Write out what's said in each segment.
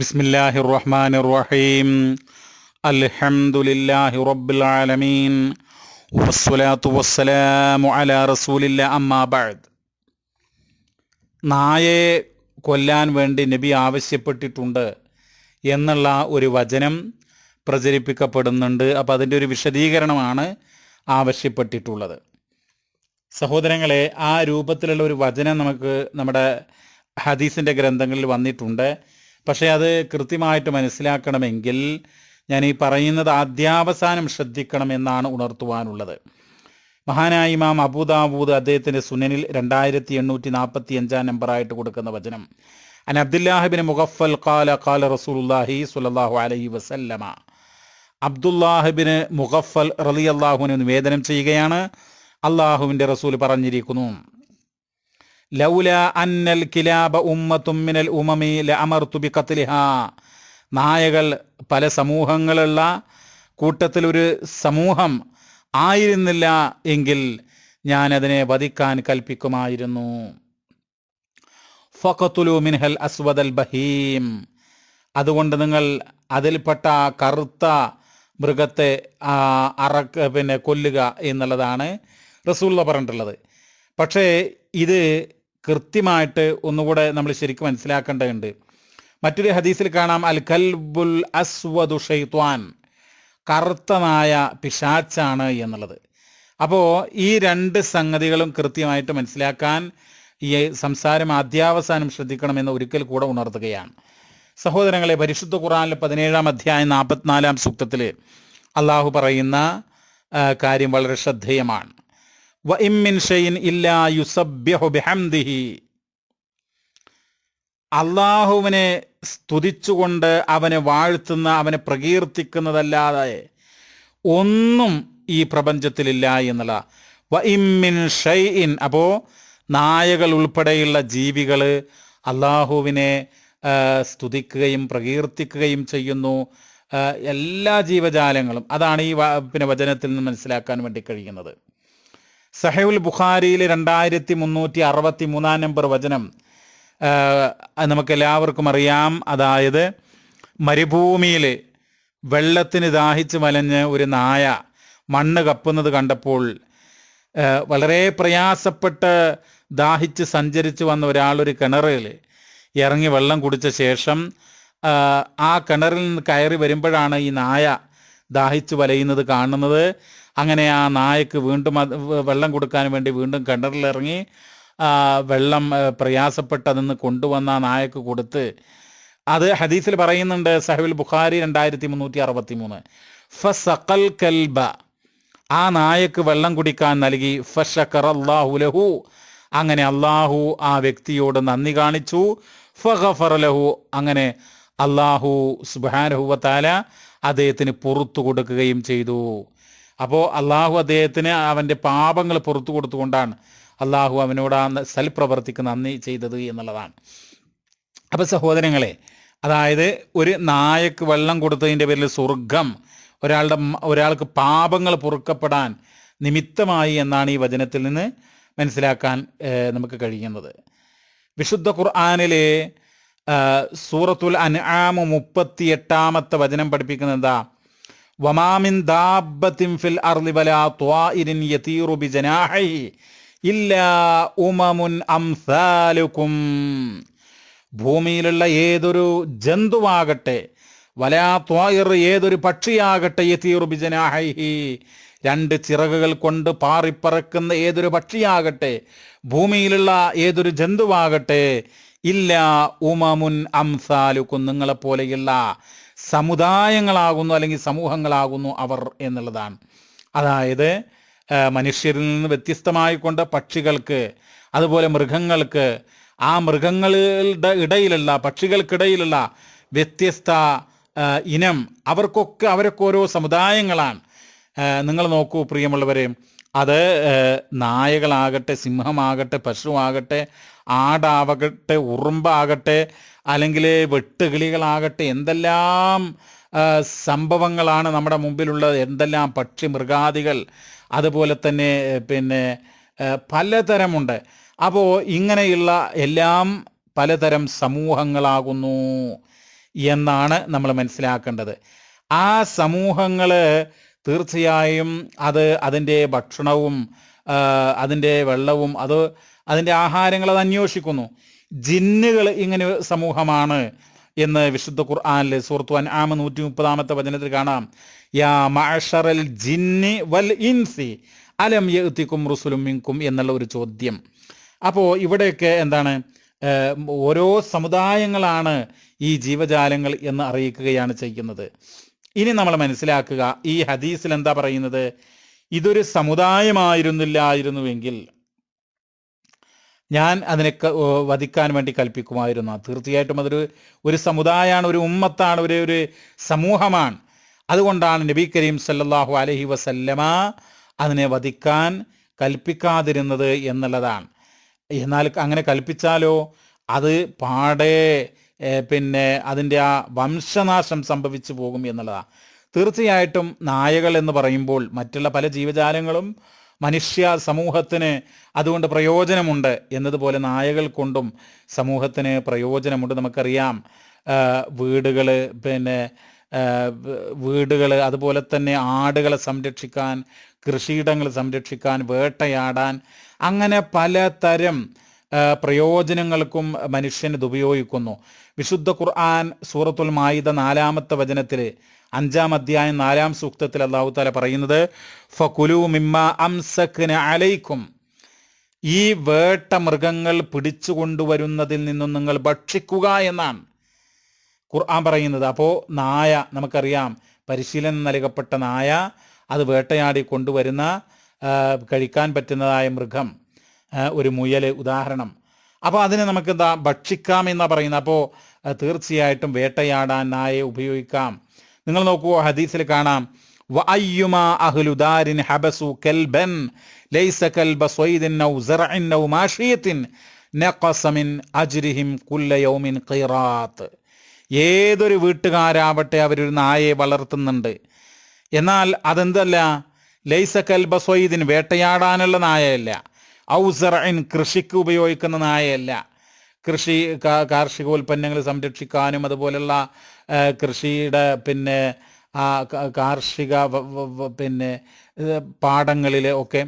ബിസ്മില്ലാഹി റഹ്മാൻ റഹീം അൽഹംദുലില്ലാഹി റബ്ബിൽ ആലമീൻ വസ്സലാത്തു വസ്സലാമു അലാ റസൂലില്ല അമ്മാ ബഅദ്. നായയെ കൊല്ലാൻ വേണ്ടി നബി ആവശ്യപ്പെട്ടിട്ടുണ്ട് എന്നുള്ള ഒരു വചനം പ്രചരിപ്പിക്കപ്പെടുന്നുണ്ട്. അപ്പോൾ അതിന്റെ ഒരു വിശദീകരണമാണ് ആവശ്യപ്പെട്ടിട്ടുള്ളത്. സഹോദരങ്ങളെ ആ രൂപത്തിലുള്ള ഒരു വചനം നമുക്ക് നമ്മുടെ ഹദീസിന്റെ ഗ്രന്ഥങ്ങളിൽ വന്നിട്ടുണ്ട്. പക്ഷേ അത് കൃത്യമായിട്ട് മനസ്സിലാക്കണമെങ്കിൽ ഞാൻ ഈ പറയുന്നത് ആദ്യാവസാനം ശ്രദ്ധിക്കണം എന്നാണ് ഉണർത്തുവാനുള്ളത്. മഹാനായ ഇമാം അബൂദാബൂദ് അദ്ദേഹത്തിന്റെ സുനനിൽ രണ്ടായിരത്തി എണ്ണൂറ്റി നാൽപ്പത്തി അഞ്ചാം നമ്പറായിട്ട് കൊടുക്കുന്ന വചനം. അൻ അബ്ദുല്ലാഹിബിന് മുഗഫൽ കാല കാല റസൂലുല്ലാഹി സുലല്ലാഹു അലഹി വസല്ലമ. അബ്ദുല്ലാഹിബിന് മുഗഫൽ റലി അള്ളാഹുവിനെ നിവേദനം ചെയ്യുകയാണ്. അള്ളാഹുവിന്റെ റസൂൽ പറഞ്ഞിരിക്കുന്നു ലൗല അന്നൽ കിലാബ ഉമ്മത്തും മിനൽ ഉമമി ലഅമർതു കത്തിലിഹ നായകൾ പല സമൂഹങ്ങളുള്ള കൂട്ടത്തിലൊരു സമൂഹം ആയിരുന്നില്ല എങ്കിൽ ഞാൻ അതിനെ വധിക്കാൻ കൽപ്പിക്കുമായിരുന്നു. ഫഖത്തുലു മിൻഹൽ അസ്വദൽ ബഹീം. അതുകൊണ്ട് നിങ്ങൾ അതിൽപ്പെട്ട കറുത്ത മൃഗത്തെ അറക്ക പിന്നെ കൊല്ലുക എന്നുള്ളതാണ് റസൂള്ള പറഞ്ഞിട്ടുള്ളത്. പക്ഷേ ഇത് കൃത്യമായിട്ട് ഒന്നുകൂടെ നമ്മൾ ശരിക്കും മനസ്സിലാക്കേണ്ടതുണ്ട്. മറ്റൊരു ഹദീസിൽ കാണാം അൽ കൽബുൽ അസ്വദു ഷെയ്ത്വാൻ കറുത്ത നായ പിശാച്ചാണ് എന്നുള്ളത്. അപ്പോൾ ഈ രണ്ട് സംഗതികളും കൃത്യമായിട്ട് മനസ്സിലാക്കാൻ ഈ സംസാരം ആദ്യാവസാനം ശ്രദ്ധിക്കണമെന്ന് ഒരിക്കൽ കൂടെ ഉണർത്തുകയാണ്. സഹോദരങ്ങളെ പരിശുദ്ധ ഖുറാനിലെ പതിനേഴാം അധ്യായം നാൽപ്പത്തിനാലാം സൂക്തത്തിൽ അള്ളാഹു പറയുന്ന കാര്യം വളരെ ശ്രദ്ധേയമാണ്. അള്ളാഹുവിനെ സ്തുതിച്ചുകൊണ്ട് അവനെ വാഴ്ത്തുന്ന അവനെ പ്രകീർത്തിക്കുന്നതല്ലാതെ ഒന്നും ഈ പ്രപഞ്ചത്തിലില്ല എന്നുള്ള. വ ഇമ്മിൻ ഷൈഇൻ. അപ്പോൾ നായകൾ ഉൾപ്പെടെയുള്ള ജീവികൾ അള്ളാഹുവിനെ സ്തുതിക്കുകയും പ്രകീർത്തിക്കുകയും ചെയ്യുന്നു. എല്ലാ ജീവജാലങ്ങളും. അതാണ് ഈ പിന്നെ വചനത്തിൽ നിന്ന് മനസ്സിലാക്കാൻ വേണ്ടി കഴിയുന്നത്. സഹൈബുൽ ബുഖാരിയിലെ രണ്ടായിരത്തി മുന്നൂറ്റി അറുപത്തി മൂന്നാം നമ്പർ വചനം നമുക്ക് എല്ലാവർക്കും അറിയാം. അതായത് മരുഭൂമിയിൽ വെള്ളത്തിന് ദാഹിച്ച് വലഞ്ഞ് ഒരു നായ മണ്ണ് കപ്പുന്നത് കണ്ടപ്പോൾ വളരെ പ്രയാസപ്പെട്ട് ദാഹിച്ച് സഞ്ചരിച്ച് വന്ന ഒരാളൊരു കിണറിൽ ഇറങ്ങി വെള്ളം കുടിച്ച ശേഷം ആ കിണറിൽ നിന്ന് കയറി വരുമ്പോഴാണ് ഈ നായ ദാഹിച്ച് വലയുന്നത് കാണുന്നത്. അങ്ങനെ ആ നായക്ക് വീണ്ടും വെള്ളം കൊടുക്കാൻ വേണ്ടി വീണ്ടും കിണറിലിറങ്ങി വെള്ളം പ്രയാസപ്പെട്ട് അതിന്ന് കൊണ്ടുവന്ന ആ നായക്ക് കൊടുത്ത് അത് ഹദീസിൽ പറയുന്നുണ്ട് സഹബിൽ ബുഖാരി രണ്ടായിരത്തി മുന്നൂറ്റി അറുപത്തി മൂന്ന് ഫ സക്കൽ കൽബ. ആ നായക്ക് വെള്ളം കുടിക്കാൻ നൽകി. ഫഷക്കർ അള്ളാഹു ലഹു. അങ്ങനെ അള്ളാഹു ആ വ്യക്തിയോട് നന്ദി കാണിച്ചു. ഫഗഫർ ലഹു അങ്ങനെ അള്ളാഹു സുബാനഹുവത്താല അദ്ദേഹത്തിന് പുറത്തു കൊടുക്കുകയും ചെയ്തു. അപ്പോൾ അള്ളാഹു അദ്ദേഹത്തിന് അവന്റെ പാപങ്ങൾ പുറത്തു കൊടുത്തുകൊണ്ടാണ് അള്ളാഹു അവനോട് ആ സൽപ്രവർത്തിക്ക് നന്ദി ചെയ്തത് എന്നുള്ളതാണ്. അപ്പോൾ സഹോദരങ്ങളെ അതായത് ഒരു നായക്ക് വെള്ളം കൊടുത്തതിന്റെ പേരിൽ സ്വർഗം ഒരാളുടെ ഒരാൾക്ക് പാപങ്ങൾ പൊറുക്കപ്പെടാൻ നിമിത്തമായി എന്നാണ് ഈ വചനത്തിൽ നിന്ന് മനസ്സിലാക്കാൻ നമുക്ക് കഴിയുന്നത്. വിശുദ്ധ ഖുർആാനിലെ സൂറത്തുൽ അൻആാമ് മുപ്പത്തി എട്ടാമത്തെ വചനം പഠിപ്പിക്കുന്നത് എന്താ? വമാമിൻ ഫിൽ അർളി വലാ യതീറു ഭൂമിയിലുള്ള ഏതൊരു ജന്തുവാകട്ടെ വലാ ത്വായിർ ഏതൊരു പക്ഷിയാകട്ടെ യതീറു ബിജനാഹിഹി രണ്ട് ചിറകുകൾ കൊണ്ട് പാറിപ്പറക്കുന്ന ഏതൊരു പക്ഷിയാകട്ടെ ഭൂമിയിലുള്ള ഏതൊരു ജന്തുവാകട്ടെ ഇല്ല ഉമമുൻ അംസാലുക്കും നിങ്ങളെപ്പോലെയുള്ള സമുദായങ്ങളാകുന്നു അല്ലെങ്കിൽ സമൂഹങ്ങളാകുന്നു അവർ എന്നുള്ളതാണ്. അതായത് മനുഷ്യരിൽ നിന്ന് വ്യത്യസ്തമായിക്കൊണ്ട് പക്ഷികൾക്ക് അതുപോലെ മൃഗങ്ങൾക്ക് ആ മൃഗങ്ങളുടെ ഇടയിലുള്ള പക്ഷികൾക്കിടയിലുള്ള വ്യത്യസ്ത ഇനം അവർക്കൊക്കെ അവരൊക്കെ ഓരോ സമുദായങ്ങളാണ്. നിങ്ങൾ നോക്കൂ പ്രിയമുള്ളവരെ അത് നായകളാകട്ടെ സിംഹമാകട്ടെ പശുവാകട്ടെ ആടാവകട്ടെ ഉറുമ്പാകട്ടെ അല്ലെങ്കിൽ വെട്ടുകിളികളാകട്ടെ എന്തെല്ലാം സംഭവങ്ങളാണ് നമ്മുടെ മുമ്പിലുള്ളത് എന്തെല്ലാം പക്ഷി മൃഗാദികൾ അതുപോലെ തന്നെ പിന്നെ പലതരമുണ്ട്. അപ്പോൾ ഇങ്ങനെയുള്ള എല്ലാം പലതരം സമൂഹങ്ങളാകുന്നു എന്നാണ് നമ്മൾ മനസ്സിലാക്കേണ്ടത്. ആ സമൂഹങ്ങൾ തീർച്ചയായും അത് അതിന്റെ ഭക്ഷണവും അതിന്റെ വെള്ളവും അത് അതിന്റെ ആഹാരങ്ങൾ അത് അന്വേഷിക്കുന്നു. ജിന്നുകൾ ഇങ്ങനെ സമൂഹമാണ് എന്ന് വിശുദ്ധ ഖുർആനിൽ സൂറത്തു ആമ നൂറ്റി മുപ്പതാമത്തെ വചനത്തിൽ കാണാം. യാ മഷറൽ ജിന്നി വൽ ഇൻസി അലം യത്തിക്കും റുസുലും മിങ്കും എന്നുള്ള ഒരു ചോദ്യം. അപ്പോൾ ഇവിടെയൊക്കെ എന്താണ്? ഓരോ സമുദായങ്ങളാണ് ഈ ജീവജാലങ്ങൾ എന്ന് അറിയിക്കുകയാണ് ചെയ്യുന്നത്. ഇനി നമ്മൾ മനസ്സിലാക്കുക ഈ ഹദീസിൽ എന്താ പറയുന്നത്? ഇതൊരു സമുദായമായിരുന്നില്ലായിരുന്നുവെങ്കിൽ ഞാൻ അതിനെ വധിക്കാൻ വേണ്ടി കൽപ്പിക്കുമായിരുന്നു. തീർച്ചയായിട്ടും അതൊരു ഒരു സമുദായമാണ് ഒരു ഉമ്മത്താണ് ഒരു ഒരു സമൂഹമാണ്. അതുകൊണ്ടാണ് നബി കരീം സല്ലാഹു അലഹി വസല്ലമ അതിനെ വധിക്കാൻ കൽപ്പിക്കാതിരുന്നത് എന്നുള്ളതാണ്. എന്നാൽ അങ്ങനെ കൽപ്പിച്ചാലോ? അത് പാടെ പിന്നെ അതിന്റെ ആ വംശനാശം സംഭവിച്ചു പോകും എന്നുള്ളതാണ്. തീർച്ചയായിട്ടും നായകൾ എന്ന് പറയുമ്പോൾ മറ്റുള്ള പല ജീവജാലങ്ങളും മനുഷ്യ സമൂഹത്തിന് അതുകൊണ്ട് പ്രയോജനമുണ്ട് എന്നതുപോലെ നായകൾ കൊണ്ടും സമൂഹത്തിന് പ്രയോജനമുണ്ട് നമുക്കറിയാം. വീടുകൾ പിന്നെ വീടുകൾ അതുപോലെ തന്നെ ആടുകളെ സംരക്ഷിക്കാൻ കൃഷിയിടങ്ങൾ സംരക്ഷിക്കാൻ വേട്ടയാടാൻ അങ്ങനെ പലതരം പ്രയോജനങ്ങൾക്കും മനുഷ്യൻ ഇത് ഉപയോഗിക്കുന്നു വിശുദ്ധ ഖുർആൻ സൂറത്തുൽ മായിദ നാലാമത്തെ വചനത്തിൽ അഞ്ചാം അധ്യായം നാലാം സൂക്തത്തിൽ അള്ളാഹു താല പറയുന്നത് ഫകുലു അലൈക്കും. ഈ വേട്ട മൃഗങ്ങൾ പിടിച്ചു കൊണ്ടുവരുന്നതിൽ നിന്നും നിങ്ങൾ ഭക്ഷിക്കുക എന്നാണ് ഖുർആൻ പറയുന്നത്. അപ്പോൾ നായ നമുക്കറിയാം പരിശീലനം നൽകപ്പെട്ട നായ അത് വേട്ടയാടി കൊണ്ടുവരുന്ന കഴിക്കാൻ പറ്റുന്നതായ മൃഗം ഒരു മുയൽ ഉദാഹരണം. അപ്പോൾ അതിനെ നമുക്ക് എന്താ ഭക്ഷിക്കാം എന്നാ പറയുന്നത്. അപ്പോൾ തീർച്ചയായിട്ടും വേട്ടയാടാൻ നായയെ ഉപയോഗിക്കാം. നിങ്ങൾ നോക്കൂ ഹദീസിൽ കാണാം ലൈസ ഔ ഔ അജ്രിഹിം കുല്ല യൗമിൻ ഏതൊരു വീട്ടുകാരാവട്ടെ അവരൊരു നായയെ വളർത്തുന്നുണ്ട്. എന്നാൽ അതെന്തല്ല ലൈസ കൽബ സ്വൈദിൻ വേട്ടയാടാനുള്ള നായയല്ല ഔസറൻ കൃഷിക്ക് ഉപയോഗിക്കുന്ന നായയല്ല. കൃഷി കാർഷിക കാർഷികോൽപ്പന്നങ്ങൾ സംരക്ഷിക്കാനും അതുപോലുള്ള കൃഷിയുടെ പിന്നെ ആ കാർഷിക പിന്നെ പാടങ്ങളിൽ ഒക്കെ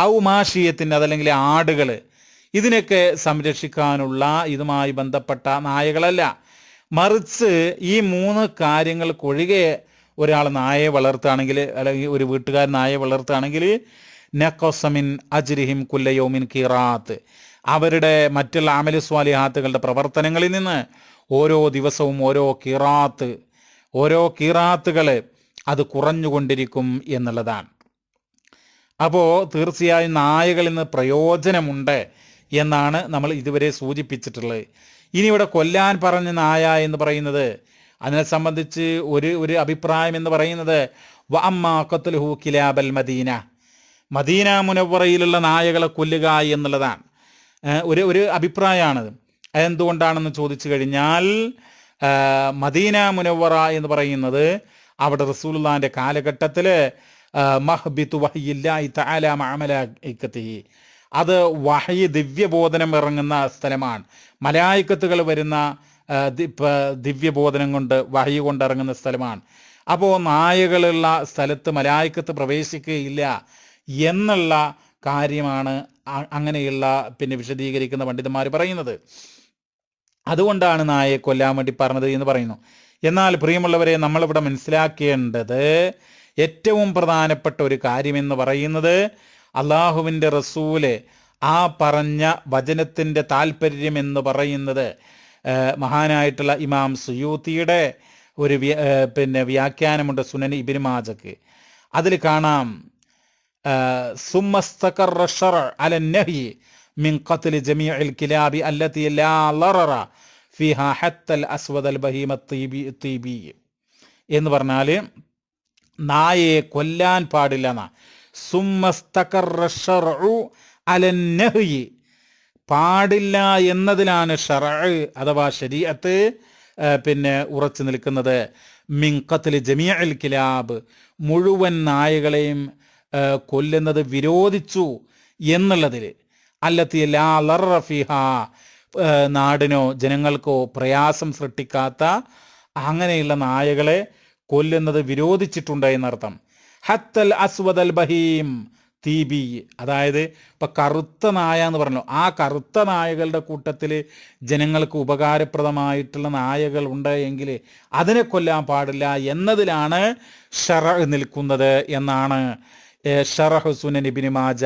ഔമാശീയത്തിന് അതല്ലെങ്കിൽ ആടുകൾ ഇതിനൊക്കെ സംരക്ഷിക്കാനുള്ള ഇതുമായി ബന്ധപ്പെട്ട നായകളല്ല. മറിച്ച് ഈ മൂന്ന് കാര്യങ്ങൾക്കൊഴികെ ഒരാൾ നായയെ വളർത്തുകയാണെങ്കിൽ അല്ലെങ്കിൽ ഒരു വീട്ടുകാരൻ നായയെ വളർത്തുകയാണെങ്കിൽ നക്കോസമിൻ അജ്രിഹിം കുല്ലയോമിൻ കീറാത്ത്. അവരുടെ മറ്റുള്ള ആമലി സ്വാലിഹാത്തുകളുടെ പ്രവർത്തനങ്ങളിൽ നിന്ന് ഓരോ ദിവസവും ഓരോ കിറാത്ത് ഓരോ കിറാത്തുകൾ അത് കുറഞ്ഞുകൊണ്ടിരിക്കും എന്നുള്ളതാണ്. അപ്പോൾ തീർച്ചയായും നായകളിൽ നിന്ന് പ്രയോജനമുണ്ട് എന്നാണ് നമ്മൾ ഇതുവരെ സൂചിപ്പിച്ചിട്ടുള്ളത്. ഇനി ഇവിടെ കൊല്ലാൻ പറഞ്ഞ നായ എന്ന് പറയുന്നത് അതിനെ സംബന്ധിച്ച് ഒരു ഒരു അഭിപ്രായം എന്ന് പറയുന്നത് വഅമ്മാക്കത്തുൽഹു കിലാബൽ മദീന. മദീന മുനവറയിലുള്ള നായകളെ കൊല്ലുക എന്നുള്ളതാണ്. ഒരു ഒരു അഭിപ്രായമാണത്. അതെന്തുകൊണ്ടാണെന്ന് ചോദിച്ചു കഴിഞ്ഞാൽ മദീന മുനവറ എന്ന് പറയുന്നത് അവിടെ റസൂലുള്ളാന്റെ കാലഘട്ടത്തിൽ മഹ്ബിത്തു വഹിയില്ലായി തആല മഅമലായിക്കത്തിഹി അത് വഹി ദിവ്യബോധനം ഇറങ്ങുന്ന സ്ഥലമാണ്. മലായിക്കത്തുകൾ വരുന്ന ദിവ്യബോധനം കൊണ്ട് വഹി കൊണ്ട് ഇറങ്ങുന്ന സ്ഥലമാണ്. അപ്പോൾ നായകളുള്ള സ്ഥലത്ത് മലായിക്കത്ത് പ്രവേശിക്കുകയില്ല എന്നുള്ള കാര്യമാണ് അങ്ങനെയുള്ള പിന്നെ വിശദീകരിക്കുന്ന പണ്ഡിതന്മാർ പറയുന്നത്. അതുകൊണ്ടാണ് നായയെ കൊല്ലാൻ വേണ്ടി പറഞ്ഞത് എന്ന് പറയുന്നു. എന്നാൽ പ്രിയമുള്ളവരെ നമ്മളിവിടെ മനസ്സിലാക്കേണ്ടത് ഏറ്റവും പ്രധാനപ്പെട്ട ഒരു കാര്യമെന്ന് പറയുന്നത് അള്ളാഹുവിന്റെ റസൂൽ ആ പറഞ്ഞ വചനത്തിന്റെ താല്പര്യം എന്ന് പറയുന്നത് മഹാനായിട്ടുള്ള ഇമാം സുയൂത്തിയുടെ ഒരു പിന്നെ വ്യാഖ്യാനമുണ്ട് സുനൻ ഇബിൻ മാജക്ക്. അതിൽ കാണാം എന്ന് പറഞ്ഞാൽ നായയെ കൊല്ലാൻ പാടില്ല എന്നാ. പാടില്ല എന്നതിലാണ് ഷറ അഥവാ ശരീഅത്ത് പിന്നെ ഉറച്ചു നിൽക്കുന്നത്. മിങ്കത്തിൽ ജമിയൽ കിലാബ്. മുഴുവൻ നായകളെയും കൊല്ലുന്നത് വിരോധിച്ചു എന്നുള്ളതിൽ. അല്ലത്തി ലാ ലറ നാടിനോ ജനങ്ങൾക്കോ പ്രയാസം സൃഷ്ടിക്കാത്ത അങ്ങനെയുള്ള നായകളെ കൊല്ലുന്നത് വിരോധിച്ചിട്ടുണ്ട് എന്നർത്ഥം. ഹത്തൽ അസ്വദൽ ബഹീം തീബി അതായത് ഇപ്പം കറുത്ത നായ എന്ന് പറഞ്ഞല്ലോ. ആ കറുത്ത നായകളുടെ കൂട്ടത്തിൽ ജനങ്ങൾക്ക് ഉപകാരപ്രദമായിട്ടുള്ള നായകൾ ഉണ്ട് എങ്കിൽ അതിനെ കൊല്ലാൻ പാടില്ല എന്നതിലാണ് ഷറ നിൽക്കുന്നത് എന്നാണ് ഷറഹ് സുനൻ ഇബിന് മാജ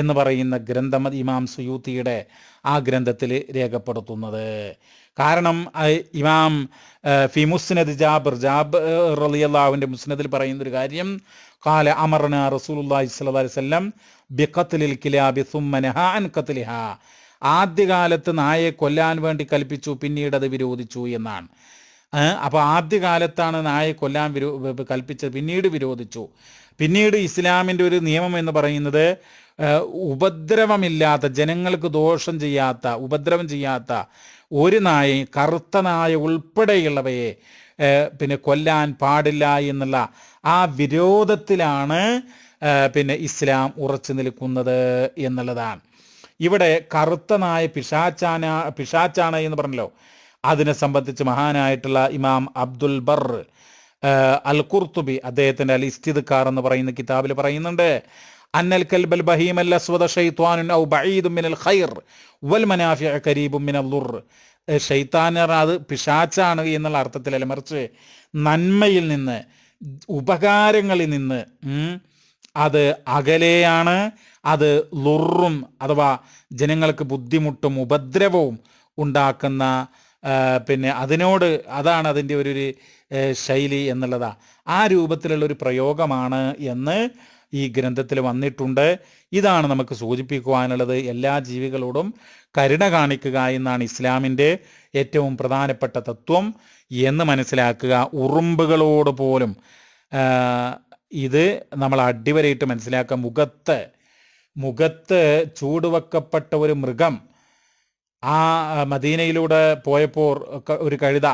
എന്ന് പറയുന്ന ഗ്രന്ഥം ഇമാം സുയൂത്തിയുടെ ആ ഗ്രന്ഥത്തിൽ രേഖപ്പെടുത്തുന്നത്. കാരണം ഇമാം ഫി മുസ്നദ് ജാബിർ ജാബ് റലിയല്ലാവിന്റെ മുസ്നദിൽ പറയുന്ന ഒരു കാര്യം കാല അമർന റസൂലുള്ളാഹി സ്വല്ലല്ലാഹി അലൈഹി വസല്ലം ബിഖത്ലിൽ കിലാബി സുമ്മ നഹാ അൻ ഖത്ലിഹ. ആദ്യകാലത്ത് നായയെ കൊല്ലാൻ വേണ്ടി കൽപ്പിച്ചു പിന്നീട് അത് വിരോധിച്ചു എന്നാണ്. അപ്പോൾ അപ്പൊ ആദ്യകാലത്താണ് നായെ കൊല്ലാൻ വിരോ കൽപ്പിച്ചത് പിന്നീട് വിരോധിച്ചു. പിന്നീട് ഇസ്ലാമിന്റെ ഒരു നിയമം എന്ന് പറയുന്നത് ഉപദ്രവമില്ലാത്ത ജനങ്ങൾക്ക് ദോഷം ചെയ്യാത്ത ഉപദ്രവം ചെയ്യാത്ത ഒരു നായ കറുത്ത നായ ഉൾപ്പെടെയുള്ളവയെ പിന്നെ കൊല്ലാൻ പാടില്ല എന്നുള്ള ആ വിരോധത്തിലാണ് പിന്നെ ഇസ്ലാം ഉറച്ചു നിൽക്കുന്നത് എന്നുള്ളതാണ്. ഇവിടെ കറുത്ത നായ പിശാച്ചാന പിശാച്ചാണ് എന്ന് പറഞ്ഞല്ലോ. അതിനെ സംബന്ധിച്ച് മഹാനായിട്ടുള്ള ഇമാം അബ്ദുൽ ബർ അൽ കുർത്തുബി അദ്ദേഹത്തിന്റെ അൽ ഇസ്തിദ്ക്കാർ എന്ന് പറയുന്ന കിതാബിൽ പറയുന്നുണ്ട്. അന്നൽ കൽബൽ ബഹീമൽ ഔ ബഈദും മിനൽ ഖൈർ വൽ കരീബും മിനൽ അത് പിശാച്ചാണ് എന്നുള്ള അർത്ഥത്തിലല്ല മറിച്ച് നന്മയിൽ നിന്ന് ഉപകാരങ്ങളിൽ നിന്ന് അത് അകലെയാണ് അത് ലുറും അഥവാ ജനങ്ങൾക്ക് ബുദ്ധിമുട്ടും ഉപദ്രവവും ഉണ്ടാക്കുന്ന പിന്നെ അതിനോട് അതാണ് അതിന്റെ ഒരു ശൈലി എന്നുള്ളതാ. ആ രൂപത്തിലുള്ള ഒരു പ്രയോഗമാണ് എന്ന് ഈ ഗ്രന്ഥത്തിൽ വന്നിട്ടുണ്ട്. ഇതാണ് നമുക്ക് സൂചിപ്പിക്കുവാനുള്ളത്. എല്ലാ ജീവികളോടും കരുണ കാണിക്കുക എന്നാണ് ഇസ്ലാമിന്റെ ഏറ്റവും പ്രധാനപ്പെട്ട തത്വം എന്ന് മനസ്സിലാക്കുക. ഉറുമ്പുകളോട് പോലും ഇത് നമ്മൾ അടിവരയിട്ട് മനസ്സിലാക്കുക. മുഖത്ത് മുഖത്ത് ചൂടുവെക്കപ്പെട്ട ഒരു മൃഗം ആ, മദീനയിലൂടെ പോയപ്പോൾ ഒരു കഴുത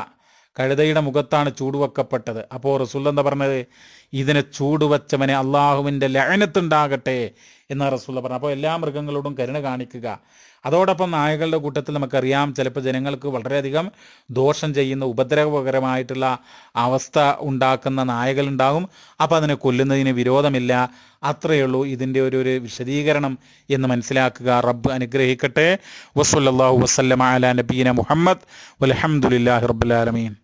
കഴുതയുടെ മുഖത്താണ് ചൂടുവെക്കപ്പെട്ടത്. അപ്പോൾ റസൂൽ എന്താ പറഞ്ഞത്? ഇതിനെ ചൂടുവച്ചവനെ അള്ളാഹുവിന്റെ ലയനത്തുണ്ടാകട്ടെ എന്ന് റസൂൽ പറഞ്ഞു അപ്പോൾ എല്ലാ മൃഗങ്ങളോടും കരുണ കാണിക്കുക. അതോടൊപ്പം നായകളുടെ കൂട്ടത്തിൽ നമുക്കറിയാം ചിലപ്പോൾ ജനങ്ങൾക്ക് വളരെയധികം ദോഷം ചെയ്യുന്ന ഉപദ്രവകരമായിട്ടുള്ള അവസ്ഥ ഉണ്ടാക്കുന്ന നായകളുണ്ടാകും. അപ്പോൾ അതിനെ കൊല്ലുന്നതിന് വിരോധമില്ല. അത്രയേ ഉള്ളൂ ഇതിന്റെ ഒരു ഒരു വിശദീകരണം എന്ന് മനസ്സിലാക്കുക. റബ്ബ് അനുഗ്രഹിക്കട്ടെ. വസല്ലാഹു വസ്ലം അല നബീന മുഹമ്മദ്. വലഹമുല്ലാ റബ്ബുലാലമീൻ